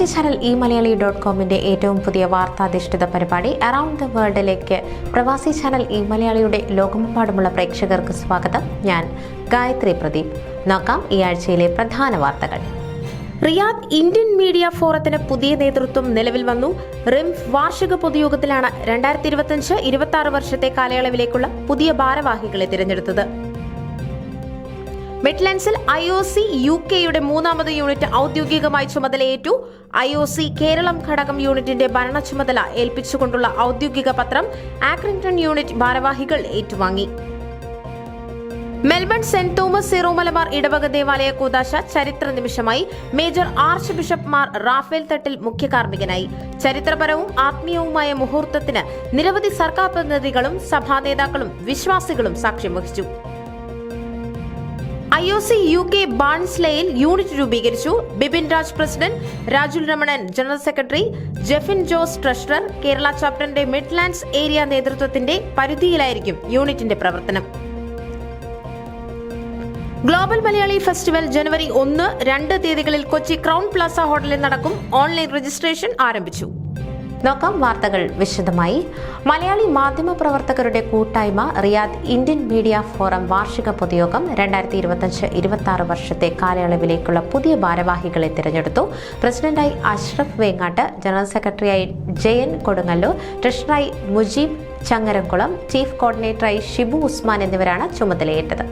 Pravasi channel E Malayali dot കോമിന്റെ ഏറ്റവും പുതിയ വാർത്താധിഷ്ഠിത പരിപാടി അറൌണ്ട് ദ വേൾഡിലേക്ക് പ്രവാസി ചാനൽ ഇ മലയാളിയുടെ ലോകമെമ്പാടുമുള്ള പ്രേക്ഷകർക്ക് സ്വാഗതം. ഞാൻ ഗായത്രി പ്രദീപ്. നോക്കാം ഈ ആഴ്ചയിലെ പ്രധാന വാർത്തകൾ. റിയാദ് ഇന്ത്യൻ മീഡിയ ഫോറത്തിന് പുതിയ നേതൃത്വം നിലവിൽ വന്നു. റിംഫ് വാർഷിക പൊതുയോഗത്തിലാണ് രണ്ടായിരത്തി ഇരുപത്തിയഞ്ച് ഇരുപത്തി വർഷത്തെ കാലയളവിലേക്കുള്ള പുതിയ ഭാരവാഹികളെ തിരഞ്ഞെടുത്തത്. മിഡ്ലൻഡ്സിൽ ഐ ഒ സി യു കെയുടെ മൂന്നാമത് യൂണിറ്റ് ഔദ്യോഗികമായി ചുമതലയേറ്റു ഐ ഒ സി കേരളം ഘടകം യൂണിറ്റിന്റെ ഭരണ ചുമതല ഏൽപ്പിച്ചുകൊണ്ടുള്ള ഔദ്യോഗിക പത്രം ആക്രിംഗ്ടൺ യൂണിറ്റ് ഭാരവാഹികൾ ഏറ്റുവാങ്ങി. Melbourne Saint Thomas Syro Malabar ഇടവക ദേവാലയ കൂതാശ ചരിത്ര നിമിഷമായി. Major archbishop Mar Raphael Thattil മുഖ്യ കാർമ്മികനായി. ചരിത്രപരവും ആത്മീയവുമായ മുഹൂർത്തത്തിന് നിരവധി സർക്കാർ പ്രതിനിധികളും സഭാ നേതാക്കളും വിശ്വാസികളും സാക്ഷ്യം വഹിച്ചു. I O C U K ബാൺസ്ലയിൽ unit രൂപീകരിച്ചു. Bipin Raj president Rajul Ramanan general secretary Jefin Jose treasurer Kerala ചാപ്റ്ററിന്റെ Midlands area നേതൃത്വത്തിന്റെ പരിധിയിലായിരിക്കും യൂണിറ്റിന്റെ പ്രവർത്തനം. ഗ്ലോബൽ മലയാളി ഫെസ്റ്റിവൽ ജനുവരി ഒന്ന് രണ്ട് തീയതികളിൽ കൊച്ചി ക്രൗൺ പ്ലാസ ഹോട്ടലിൽ നടക്കും. ഓൺലൈൻ രജിസ്ട്രേഷൻ ആരംഭിച്ചു. നോക്കാം വാർത്തകൾ വിശദമായി. മലയാളി മാധ്യമ പ്രവർത്തകരുടെ കൂട്ടായ്മ റിയാദ് ഇന്ത്യൻ മീഡിയ ഫോറം വാർഷിക പൊതുയോഗം രണ്ടായിരത്തി ഇരുപത്തഞ്ച് ഇരുപത്തി ആറ് വർഷത്തെ കാലയളവിലേക്കുള്ള പുതിയ ഭാരവാഹികളെ തിരഞ്ഞെടുത്തു. പ്രസിഡന്റായി അഷ്റഫ് വേങ്ങാട്ട് ജനറൽ സെക്രട്ടറിയായി ജയൻ കൊടുങ്ങല്ലൂർ ട്രഷററായി മുജീബ് ചങ്ങരംകുളം ചീഫ് കോർഡിനേറ്ററായി ഷിബു ഉസ്മാൻ എന്നിവരാണ് ചുമതലയേറ്റത്.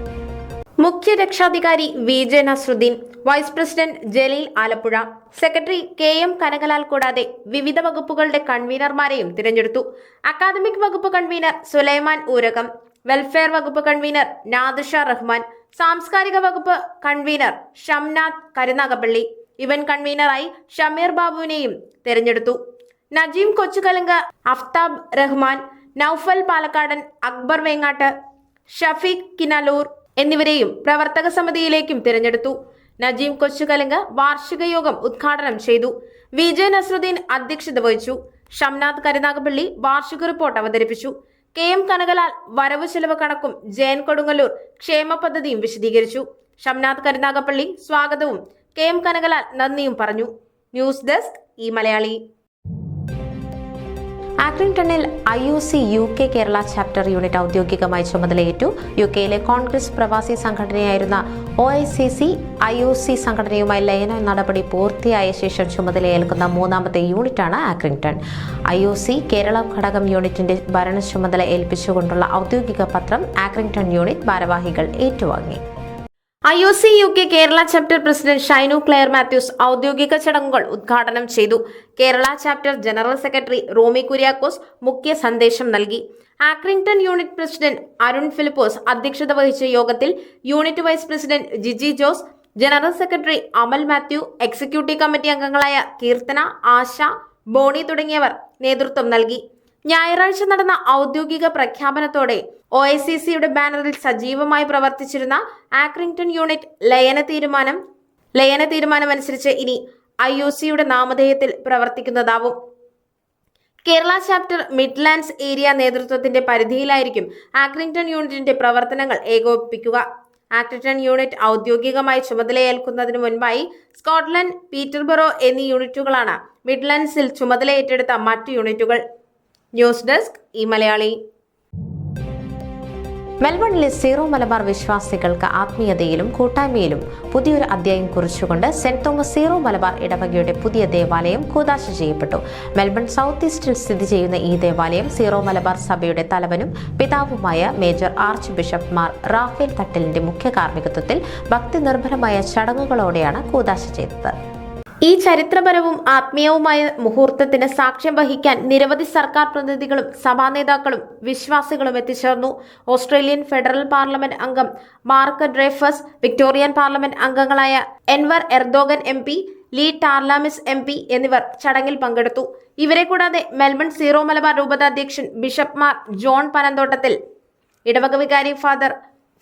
മുഖ്യ രക്ഷാധികാരി V J Nasruddin vice president Jaleel Alappuzha. Secretary K M Kanakalal കൂടാതെ വിവിധ വകുപ്പുകളുടെ കൺവീനർമാരെയും തിരഞ്ഞെടുത്തു. അക്കാദമിക് വകുപ്പ് കൺവീനർ സുലൈമാൻ ഊരകം വെൽഫെയർ വകുപ്പ് കൺവീനർ നാദിഷ റഹ്മാൻ സാംസ്കാരിക വകുപ്പ് കൺവീനർ ഷംനാഥ് കരുനാഗപ്പള്ളി ഇവൻ കൺവീനറായി ഷമീർ ബാബുവിനെയും തിരഞ്ഞെടുത്തു. നജീം കൊച്ചുകലങ്ക അഫ്താബ് റഹ്മാൻ നൌഫൽ പാലക്കാടൻ അക്ബർ വേങ്ങാട്ട് ഷഫീഖ് കിനലൂർ എന്നിവരെയും പ്രവർത്തക സമിതിയിലേക്കും തിരഞ്ഞെടുത്തു. നജീം കൊച്ചുകലങ്ക് വാർഷിക യോഗം ഉദ്ഘാടനം ചെയ്തു. വിജയ് നസ്രുദ്ദീൻ അധ്യക്ഷത വഹിച്ചു. ഷംനാഥ് കരുനാഗപ്പള്ളി വാർഷിക റിപ്പോർട്ട് അവതരിപ്പിച്ചു. കെ എം കനകലാൽ വരവ് ചെലവ് കണക്കും ജയൻ കൊടുങ്ങല്ലൂർ ക്ഷേമ പദ്ധതിയും വിശദീകരിച്ചു. ഷംനാഥ് കരുനാഗപ്പള്ളി സ്വാഗതവും കെ എം കനകലാൽ നന്ദിയും പറഞ്ഞു. News desk E Malayali. ആക്രിങ്ടണിൽ I U C U K Kerala chapter unit ഔദ്യോഗികമായി ചുമതലയേറ്റു. യു കെയിലെ കോൺഗ്രസ് പ്രവാസി സംഘടനയായിരുന്ന O I C C I O C സംഘടനയുമായി ലയന നടപടി പൂർത്തിയായ ശേഷം ചുമതലയേൽക്കുന്ന മൂന്നാമത്തെ യൂണിറ്റാണ് Accrington I O C Kerala ഘടകം യൂണിറ്റിന്റെ ഭരണ ചുമതല ഏൽപ്പിച്ചുകൊണ്ടുള്ള ഔദ്യോഗിക പത്രം ആക്രിങ്ടൺ യൂണിറ്റ് ഭാരവാഹികൾ ഏറ്റുവാങ്ങി. I O C U K Kerala chapter president Shainu Clare Mathews ഔദ്യോഗിക ചടങ്ങുകൾ ഉദ്ഘാടനം ചെയ്തു. Kerala chapter general secretary Romy Kuriakose മുഖ്യ സന്ദേശം നൽകി. Accrington unit president Arun Philipose അധ്യക്ഷത വഹിച്ച യോഗത്തിൽ unit vice president Jiji Jose general secretary Amal Mathew executive committee അംഗങ്ങളായ കീർത്തന ആശ ബോണി തുടങ്ങിയവർ നേതൃത്വം നൽകി. ഞായറാഴ്ച നടന്ന ഔദ്യോഗിക പ്രഖ്യാപനത്തോടെ ഒ ഐ സി സിയുടെ ബാനറിൽ സജീവമായി പ്രവർത്തിച്ചിരുന്ന ആക്രിംഗ്ടൺ യൂണിറ്റ് ലയന തീരുമാനം ലയന തീരുമാനമനുസരിച്ച് ഇനി ഐ ഒ സിയുടെ നാമധേയത്തിൽ പ്രവർത്തിക്കുന്നതാവും. കേരള ചാപ്റ്റർ മിഡ്ലാൻഡ്സ് ഏരിയ നേതൃത്വത്തിന്റെ പരിധിയിലായിരിക്കും ആക്രിംഗ്ടൺ യൂണിറ്റിന്റെ പ്രവർത്തനങ്ങൾ ഏകോപിപ്പിക്കുക. ആക്രിംഗ്ടൺ യൂണിറ്റ് ഔദ്യോഗികമായി ചുമതലയേൽക്കുന്നതിന് മുൻപായി സ്കോട്ട്ലൻഡ് പീറ്റർബറോ എന്നീ യൂണിറ്റുകളാണ് മിഡ്ലാൻഡ്സിൽ ചുമതല ഏറ്റെടുത്ത മറ്റ് യൂണിറ്റുകൾ. ന്യൂസ് ഡെസ്ക് ഈ മലയാളി. മെൽബണിലെ സീറോ മലബാർ വിശ്വാസികൾക്ക് ആത്മീയതയിലും കൂട്ടായ്മയിലും പുതിയൊരു അധ്യായം കുറിച്ചുകൊണ്ട് സെന്റ് തോമസ് സീറോ മലബാർ ഇടവകയുടെ പുതിയ ദേവാലയം കൂതാശ ചെയ്യപ്പെട്ടു. മെൽബൺ സൗത്ത് ഈസ്റ്റിൽ സ്ഥിതി ചെയ്യുന്ന ഈ ദേവാലയം സീറോ മലബാർ സഭയുടെ തലവനും പിതാവുമായ major archbishop Mar Rafale തട്ടലിന്റെ മുഖ്യ കാർമ്മികത്വത്തിൽ ഭക്തി നിർഭരമായ ചടങ്ങുകളോടെയാണ് കൂതാശ ചെയ്തത്. ഈ ചരിത്രപരവും ആത്മീയവുമായ മുഹൂർത്തത്തിന് സാക്ഷ്യം വഹിക്കാൻ നിരവധി സർക്കാർ പ്രതിനിധികളും സഭാ നേതാക്കളും വിശ്വാസികളും എത്തിച്ചേർന്നു. ഓസ്ട്രേലിയൻ ഫെഡറൽ പാർലമെന്റ് അംഗം മാർക്ക് ഡ്രേഫസ് വിക്ടോറിയൻ പാർലമെന്റ് അംഗങ്ങളായ Enver Erdogan M P Lee Tarlamis M P എന്നിവർ ചടങ്ങിൽ പങ്കെടുത്തു. ഇവരെ കൂടാതെ മെൽബൺ സീറോ മലബാർ രൂപത അധ്യക്ഷൻ ബിഷപ്പ് മാർ ജോൺ പനന്തോട്ടത്തിൽ ഇടവക വികാരി ഫാദർ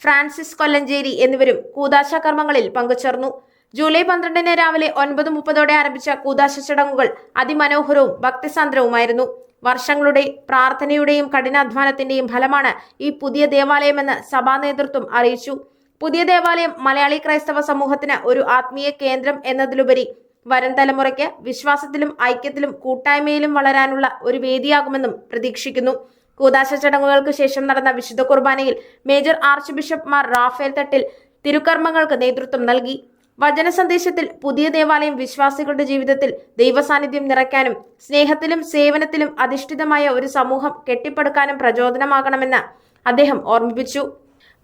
ഫ്രാൻസിസ് കൊല്ലഞ്ചേരി എന്നിവരും കൂതാശ കർമ്മങ്ങളിൽ പങ്കുചേർന്നു. ജൂലൈ പന്ത്രണ്ടിന് രാവിലെ ഒൻപത് മുപ്പതോടെ ആരംഭിച്ച കൂതാശ ചടങ്ങുകൾ അതിമനോഹരവും ഭക്തിസാന്ദ്രവുമായിരുന്നു. വർഷങ്ങളുടെ പ്രാർത്ഥനയുടെയും കഠിനാധ്വാനത്തിന്റെയും ഫലമാണ് ഈ പുതിയ ദേവാലയമെന്ന് സഭാ നേതൃത്വം അറിയിച്ചു. പുതിയ ദേവാലയം മലയാളി ക്രൈസ്തവ സമൂഹത്തിന് ഒരു ആത്മീയ കേന്ദ്രം എന്നതിലുപരി വരും തലമുറയ്ക്ക് വിശ്വാസത്തിലും ഐക്യത്തിലും കൂട്ടായ്മയിലും വളരാനുള്ള ഒരു വേദിയാകുമെന്നും പ്രതീക്ഷിക്കുന്നു. കൂതാശ ചടങ്ങുകൾക്ക് ശേഷം നടന്ന വിശുദ്ധ കുർബാനയിൽ major archbishop Mar Raphael Thattil തിരുക്കർമ്മങ്ങൾക്ക് നേതൃത്വം നൽകി. വചന സന്ദേശത്തിൽ പുതിയ ദേവാലയം വിശ്വാസികളുടെ ജീവിതത്തിൽ ദൈവസാന്നിധ്യം നിറയ്ക്കാനും സ്നേഹത്തിലും സേവനത്തിലും അധിഷ്ഠിതമായ ഒരു സമൂഹം കെട്ടിപ്പടുക്കാനും പ്രചോദനമാകണമെന്ന് അദ്ദേഹം ഓർമ്മിപ്പിച്ചു.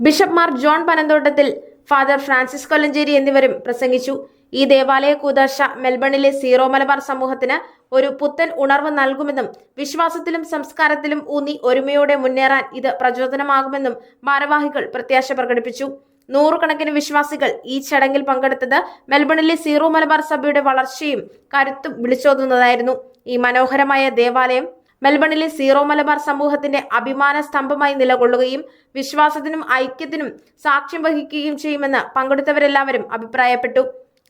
Bishop Mar John Panamthottathil father Francis Kollamcherry എന്നിവരും പ്രസംഗിച്ചു. ഈ ദേവാലയ കൂതാശ മെൽബണിലെ സീറോ മലബാർ സമൂഹത്തിന് ഒരു പുത്തൻ ഉണർവ് നൽകുമെന്നും വിശ്വാസത്തിലും സംസ്കാരത്തിലും ഊന്നി ഒരുമയോടെ മുന്നേറാൻ ഇത് പ്രചോദനമാകുമെന്നും ഭാരവാഹികൾ പ്രത്യാശ പ്രകടിപ്പിച്ചു. നൂറുകണക്കിന് വിശ്വാസികൾ ഈ ചടങ്ങിൽ പങ്കെടുത്തത് മെൽബണിലെ സീറോ മലബാർ സഭയുടെ വളർച്ചയും കരുത്തും വിളിച്ചോതുന്നതായിരുന്നു. ഈ മനോഹരമായ ദേവാലയം മെൽബണിലെ സീറോ മലബാർ സമൂഹത്തിന്റെ അഭിമാന സ്തംഭമായി നിലകൊള്ളുകയും വിശ്വാസത്തിനും ഐക്യത്തിനും സാക്ഷ്യം വഹിക്കുകയും ചെയ്യുമെന്ന് പങ്കെടുത്തവരെല്ലാവരും അഭിപ്രായപ്പെട്ടു.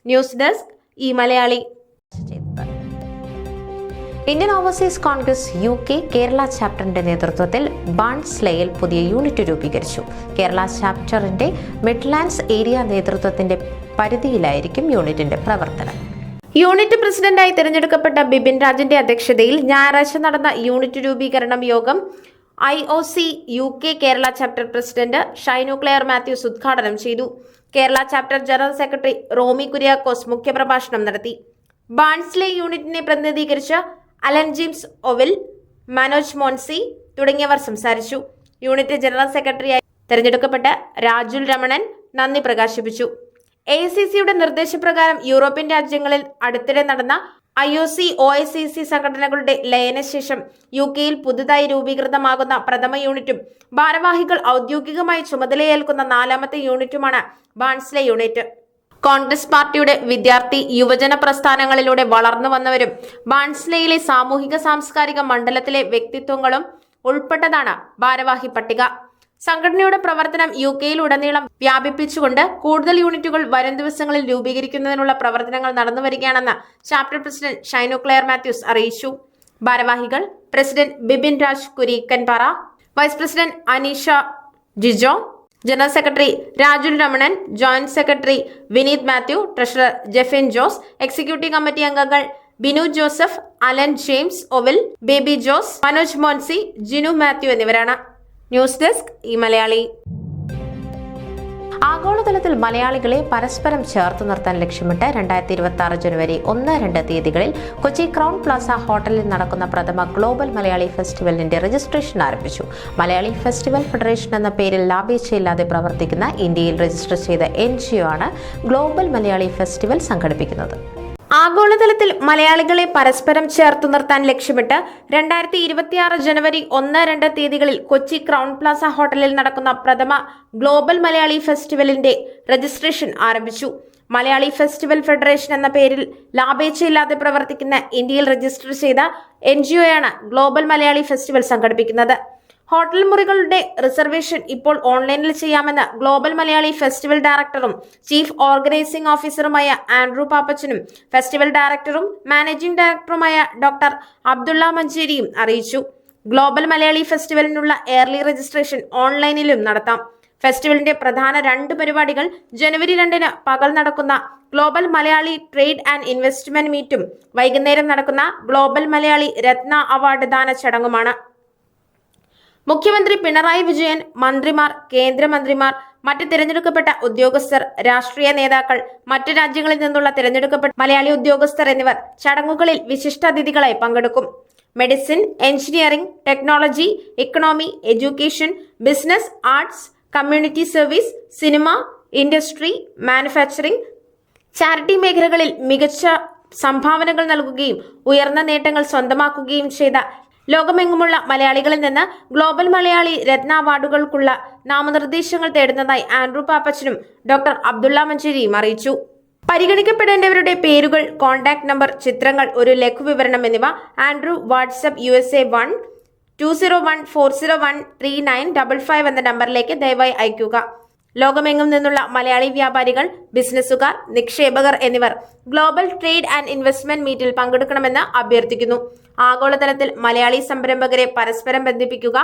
News desk E Malayali. Indian overseas Congress U K Kerala ചാപ്റ്ററിന്റെ നേതൃത്വത്തിൽ ബാൺസ്ലയിൽ പുതിയ യൂണിറ്റ് രൂപീകരിച്ചു. കേരള ചാപ്റ്ററിന്റെ മിഡ്ലാൻഡ്സ് ഏരിയ നേതൃത്വത്തിന്റെ പരിധിയിലായിരിക്കും യൂണിറ്റിന്റെ പ്രവർത്തനം. യൂണിറ്റ് പ്രസിഡന്റായി തിരഞ്ഞെടുക്കപ്പെട്ട ബിപിൻ രാജിന്റെ അധ്യക്ഷതയിൽ ഞായറാഴ്ച നടന്ന യൂണിറ്റ് രൂപീകരണം യോഗം I O C U K Kerala chapter president Shainu Clare Mathews ഉദ്ഘാടനം ചെയ്തു. Kerala chapter general secretary Romy Kuriakose മുഖ്യപ്രഭാഷണം നടത്തി. ബാൺസ്ലെ യൂണിറ്റിനെ പ്രതിനിധീകരിച്ച അലൻ ജിംസ് ഒവിൽ മനോജ് മോൻസി തുടങ്ങിയവർ സംസാരിച്ചു. യൂണിറ്റ് ജനറൽ സെക്രട്ടറിയായി തെരഞ്ഞെടുക്കപ്പെട്ട രാജുൽ രമണൻ നന്ദി പ്രകാശിപ്പിച്ചു. എ സി സിയുടെ നിർദ്ദേശപ്രകാരം യൂറോപ്യൻ രാജ്യങ്ങളിൽ അടുത്തിടെ നടന്ന I O C O I C C സംഘടനകളുടെ ലയനശേഷം യു കെയിൽ പുതുതായി രൂപീകൃതമാകുന്ന പ്രഥമ യൂണിറ്റും ഭാരവാഹികൾ ഔദ്യോഗികമായി ചുമതലയേൽക്കുന്ന നാലാമത്തെ യൂണിറ്റുമാണ് ബാൺസ്ലെ യൂണിറ്റ്. കോൺഗ്രസ് പാർട്ടിയുടെ വിദ്യാർത്ഥി യുവജന പ്രസ്ഥാനങ്ങളിലൂടെ വളർന്നു വന്നവരും ബാൺസ്ലയിലെ സാമൂഹിക സാംസ്കാരിക മണ്ഡലത്തിലെ വ്യക്തിത്വങ്ങളും ഉൾപ്പെട്ടതാണ് ഭാരവാഹി പട്ടിക. സംഘടനയുടെ പ്രവർത്തനം യു കെയിൽ ഉടനീളം വ്യാപിപ്പിച്ചുകൊണ്ട് കൂടുതൽ യൂണിറ്റുകൾ വരും ദിവസങ്ങളിൽ രൂപീകരിക്കുന്നതിനുള്ള പ്രവർത്തനങ്ങൾ നടന്നുവരികയാണെന്ന് chapter president Shainu Clare Mathews അറിയിച്ചു. ഭാരവാഹികൾ president Bibin Raj Kureekkanpara vice president Aneesha Jijo general secretary Rajul Ramanan joint secretary Vineeth Mathew treasurer Jefin Jose executive committee അംഗങ്ങൾ Binu Joseph Alan James Ovil Baby Jose Manoj Moncy Jinu Mathew എന്നിവരാണ്. News desk ഈ മലയാളി. ആഗോളതലത്തിൽ മലയാളികളെ പരസ്പരം ചേർത്ത് നിർത്താൻ ലക്ഷ്യമിട്ട് രണ്ടായിരത്തി ഇരുപത്തി ആറ് ജനുവരി ഒന്ന് രണ്ട് തീയതികളിൽ കൊച്ചി ക്രൗൺ പ്ലാസ ഹോട്ടലിൽ നടക്കുന്ന പ്രഥമ ഗ്ലോബൽ മലയാളി ഫെസ്റ്റിവലിന്റെ രജിസ്ട്രേഷൻ ആരംഭിച്ചു. മലയാളി ഫെസ്റ്റിവൽ ഫെഡറേഷൻ എന്ന പേരിൽ ലാഭേച്ഛയില്ലാതെ പ്രവർത്തിക്കുന്ന ഇന്ത്യയിൽ രജിസ്റ്റർ ചെയ്ത എൻ ആണ് ഗ്ലോബൽ മലയാളി ഫെസ്റ്റിവൽ സംഘടിപ്പിക്കുന്നത്. ആഗോളതലത്തിൽ മലയാളികളെ പരസ്പരം ചേർത്തു നിർത്താൻ ലക്ഷ്യമിട്ട് രണ്ടായിരത്തി ഇരുപത്തിയാറ് ജനുവരി ഒന്ന് രണ്ട് തീയതികളിൽ കൊച്ചി ക്രൗൺ പ്ലാസ ഹോട്ടലിൽ നടക്കുന്ന പ്രഥമ ഗ്ലോബൽ മലയാളി ഫെസ്റ്റിവലിന്റെ രജിസ്ട്രേഷൻ ആരംഭിച്ചു. മലയാളി ഫെസ്റ്റിവൽ ഫെഡറേഷൻ എന്ന പേരിൽ ലാഭേച്ഛയില്ലാതെ പ്രവർത്തിക്കുന്ന ഇന്ത്യയിൽ രജിസ്റ്റർ ചെയ്ത എൻ ഗ്ലോബൽ മലയാളി ഫെസ്റ്റിവൽ സംഘടിപ്പിക്കുന്നത്. ഹോട്ടൽ മുറികളുടെ റിസർവേഷൻ ഇപ്പോൾ ഓൺലൈനിൽ ചെയ്യാമെന്ന് ഗ്ലോബൽ മലയാളി ഫെസ്റ്റിവൽ ഡയറക്ടറും ചീഫ് ഓർഗനൈസിംഗ് ഓഫീസറുമായ ആൻഡ്രൂ പാപ്പച്ചനും ഫെസ്റ്റിവൽ ഡയറക്ടറും മാനേജിംഗ് ഡയറക്ടറുമായ ഡോക്ടർ അബ്ദുള്ള മഞ്ചേരിയും അറിയിച്ചു. ഗ്ലോബൽ മലയാളി ഫെസ്റ്റിവലിനുള്ള എയർലി രജിസ്ട്രേഷൻ ഓൺലൈനിലും നടത്താം. ഫെസ്റ്റിവലിന്റെ പ്രധാന രണ്ട് പരിപാടികൾ ജനുവരി രണ്ടിന് പകൽ നടക്കുന്ന global Malayali trade and investment മീറ്റും വൈകുന്നേരം നടക്കുന്ന ഗ്ലോബൽ മലയാളി രത്ന അവാർഡ് ദാന ചടങ്ങുമാണ്. മുഖ്യമന്ത്രി പിണറായി വിജയൻ മന്ത്രിമാർ കേന്ദ്രമന്ത്രിമാർ മറ്റ് തിരഞ്ഞെടുക്കപ്പെട്ട ഉദ്യോഗസ്ഥർ രാഷ്ട്രീയ നേതാക്കൾ മറ്റ് രാജ്യങ്ങളിൽ നിന്നുള്ള തിരഞ്ഞെടുക്കപ്പെട്ട മലയാളി ഉദ്യോഗസ്ഥർ എന്നിവർ ചടങ്ങുകളിൽ വിശിഷ്ടാതിഥികളായി പങ്കെടുക്കും. Medicine engineering technology economy education business arts community service cinema industry manufacturing charity മേഖലകളിൽ മികച്ച സംഭാവനകൾ നൽകുകയും ഉയർന്ന നേട്ടങ്ങൾ സ്വന്തമാക്കുകയും ചെയ്ത ലോകമെങ്ങുമുള്ള മലയാളികളിൽ നിന്ന് ഗ്ലോബൽ മലയാളി രത്ന അവാർഡുകൾക്കുള്ള നാമനിർദ്ദേശങ്ങൾ തേടുന്നതായി ആൻഡ്രൂ പാപ്പച്ചനും ഡോക്ടർ അബ്ദുള്ള മഞ്ചേരിയും അറിയിച്ചു. പരിഗണിക്കപ്പെടേണ്ടവരുടെ പേരുകൾ കോൺടാക്ട് നമ്പർ ചിത്രങ്ങൾ ഒരു ലഘുവിവരണം എന്നിവ Andrew WhatsApp U S A one two zero one four zero one three nine double five എന്ന നമ്പറിലേക്ക് ദയവായി അയയ്ക്കുക. ലോകമെങ്ങും നിന്നുള്ള മലയാളി വ്യാപാരികൾ ബിസിനസ്സുകാർ നിക്ഷേപകർ എന്നിവർ ഗ്ലോബൽ ട്രേഡ് ആൻഡ് ഇൻവെസ്റ്റ്മെന്റ് മീറ്റിൽ പങ്കെടുക്കണമെന്ന് അഭ്യർത്ഥിക്കുന്നു. ആഗോളതലത്തിൽ മലയാളി സംരംഭകരെ പരസ്പരം ബന്ധിപ്പിക്കുക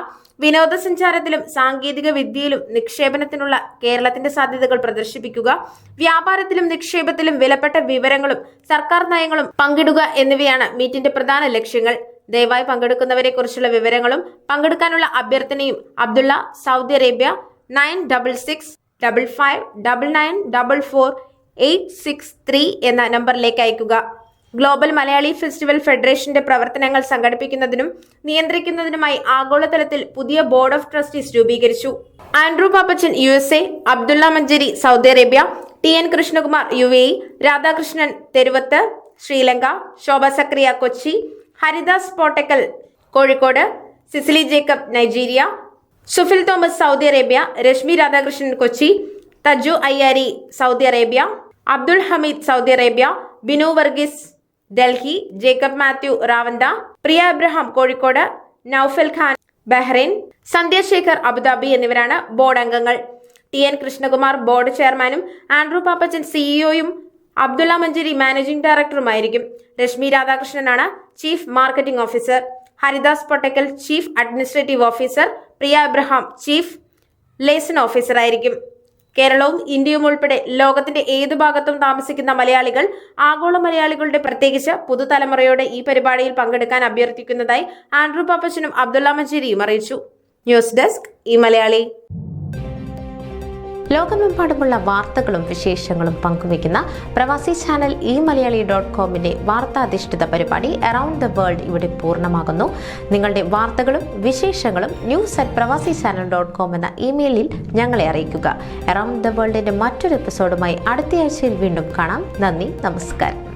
വിനോദസഞ്ചാരത്തിലും സാങ്കേതിക വിദ്യയിലും നിക്ഷേപനത്തിനുള്ള കേരളത്തിന്റെ സാധ്യതകൾ പ്രദർശിപ്പിക്കുക വ്യാപാരത്തിലും നിക്ഷേപത്തിലും വിലപ്പെട്ട വിവരങ്ങളും സർക്കാർ നയങ്ങളും പങ്കിടുക എന്നിവയാണ് മീറ്റിന്റെ പ്രധാന ലക്ഷ്യങ്ങൾ. ദയവായി പങ്കെടുക്കുന്നവരെ കുറിച്ചുള്ള വിവരങ്ങളും പങ്കെടുക്കാനുള്ള അഭ്യർത്ഥനയും Abdulla Saudi Arabia nine double six double five double nine double four eight six three എന്ന നമ്പറിലേക്ക് അയക്കുക ഗ്ലോബൽ മലയാളി ഫെസ്റ്റിവൽ ഫെഡറേഷന്റെ പ്രവർത്തനങ്ങൾ സംഘടിപ്പിക്കുന്നതിനും നിയന്ത്രിക്കുന്നതിനുമായി ആഗോളതലത്തിൽ പുതിയ ബോർഡ് ഓഫ് ട്രസ്റ്റീസ് രൂപീകരിച്ചു. Andrew Pappachan U S A Abdulla Manjeri Saudi Arabia T N Krishnakumar U A Radhakrishnan Theruvath Sri Lanka Shobha Sakriya Kochi Haridas Pottakkal Kozhikode Cecily Jacob Nigeria Sufil Thomas Saudi Arabia Reshmi Radhakrishnan Kochi Taju Ayyari Saudi Arabia Abdul Hameed Saudi Arabia Binu Varghese Delhi Jacob Mathew Ravantha Priya Abraham Kozhikode Noufal Khan Bahrain Sandhyasekhar Abu Dhabi എന്നിവരാണ് board അംഗങ്ങൾ. T N Krishnakumar board ചെയർമാനും Andrew Pappachan സിഇഒയും Abdulla Manjeri managing ഡയറക്ടറുമായിരിക്കും. Rashmi രാധാകൃഷ്ണനാണ് chief marketing officer. Haridas Pottakkal chief administrative officer Priya Abraham chief liaison ഓഫീസറായിരിക്കും കേരളവും ഇന്ത്യയും ഉൾപ്പെടെ ലോകത്തിന്റെ ഏതു ഭാഗത്തും താമസിക്കുന്ന മലയാളികൾ ആഗോള മലയാളികളുടെ പ്രത്യേകിച്ച് പുതുതലമുറയോടെ ഈ പരിപാടിയിൽ പങ്കെടുക്കാൻ അഭ്യർത്ഥിക്കുന്നതായി ആൻഡ്രൂ പാപ്പച്ചനും അബ്ദുള്ള മഞ്ചേരിയും അറിയിച്ചു. ന്യൂസ് ഡെസ്ക് ഈ മലയാളി. ലോകമെമ്പാടുമുള്ള വാർത്തകളും വിശേഷങ്ങളും പങ്കുവയ്ക്കുന്ന Pravasi channel E Malayali dot കോമിന്റെ വാർത്താധിഷ്ഠിത പരിപാടി അറൌണ്ട് ദ വേൾഡ് ഇവിടെ പൂർണമാകുന്നു. നിങ്ങളുടെ വാർത്തകളും വിശേഷങ്ങളും news at Pravasi channel dot com എന്ന ഇമെയിലിൽ ഞങ്ങളെ അറിയിക്കുക. അറൌണ്ട് ദ വേൾഡിന്റെ മറ്റൊരു എപ്പിസോഡുമായി അടുത്തയാഴ്ചയിൽ വീണ്ടും കാണാം. നന്ദി നമസ്കാരം.